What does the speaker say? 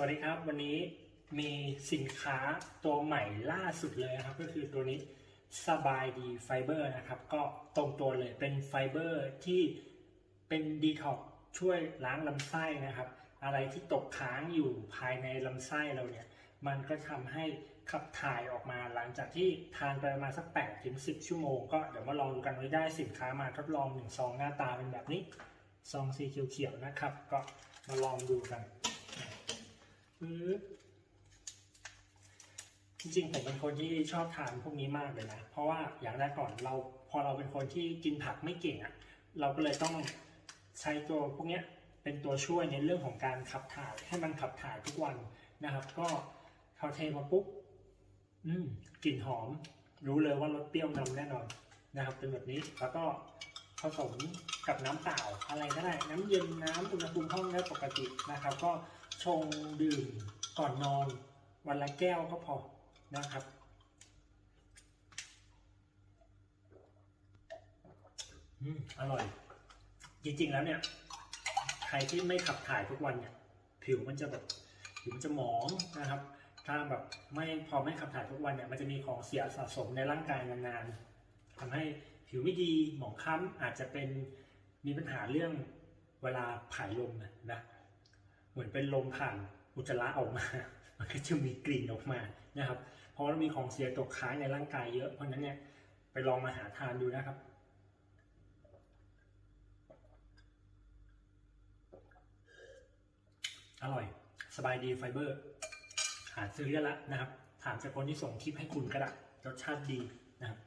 วัสดีครับ วันนี้มีสินค้าตัวใหม่ล่าสุดเลยนะครับ ก็คือตัวนี้สบายดีไฟเบอร์นะครับ ก็ตรงตัวเลยเป็นไฟเบอร์ที่เป็นดีท็อกช่วยล้างลำไส้นะครับ อะไรที่ตกค้างอยู่ภายในลำไส้เราเนี่ย มันก็ทำให้ขับถ่ายออกมาหลังจากที่ทานไปประมาณสัก8ถึง10 ชั่วโมง ก็เดี๋ยวมาลองดูกันว่าได้สินค้ามาทดลองหนึ่งซองหน้าตาเป็นแบบนี้ซองสีเขียวๆนะครับ ก็มาลองดูกัน ปึ๊บจริงๆผมเป็นคนที่ชอบทานพวกนี้มากเลยนะ เพราะว่าอย่างแรกก่อนเราพอเราเป็นคนที่กินผักไม่เก่งอะ่ะ เราก็เลยต้องใช้ตัวพวกเนี้ยเป็นตัวช่วยในเรื่องของการขับถ่ายให้มันขับถ่ายทุกวันนะครับ ก็พอเทมาปุ๊บอืมกลิ่นหอม รู้เลยว่ารสเปรี้ยวนำแน่นอนนะครับ เป็นแบบนี้แล้วก็ผสมกับน้ำเปล่าอะไรก็ได้ น้ำเย็นน้ำอุณหภูมิห้องได้ปกตินะครับ ก็ ชงดื่มก่อนนอน วันละแก้วก็พอนะครับ อืมอร่อย จริงๆแล้วเนี่ย ใครที่ไม่ขับถ่ายทุกวันเนี่ย ผิวมันจะแบบผิวมันจะหมองนะครับ ถ้าแบบไม่พอไม่ขับถ่ายทุกวันเนี่ย มันจะมีของเสียสะสมในร่างกายนานๆทำให้ผิวไม่ดีหมองคล้ำอาจจะเป็นมีปัญหาเรื่องเวลาผ่ายลมนะนะ เหมือนเป็นลมผ่านอุจจาระออกมา มันก็จะมีกลิ่นออกมานะครับ เพราะว่ามีของเสียตกค้างในร่างกายเยอะ เพราะฉะนั้นเนี่ยไปลองมาหาทานดูนะครับอร่อย สบายดีไฟเบอร์ หาซื้อได้แล้วนะครับ ถามจากคนที่ส่งคลิปให้คุณก็ได้รสชาติดีนะครับ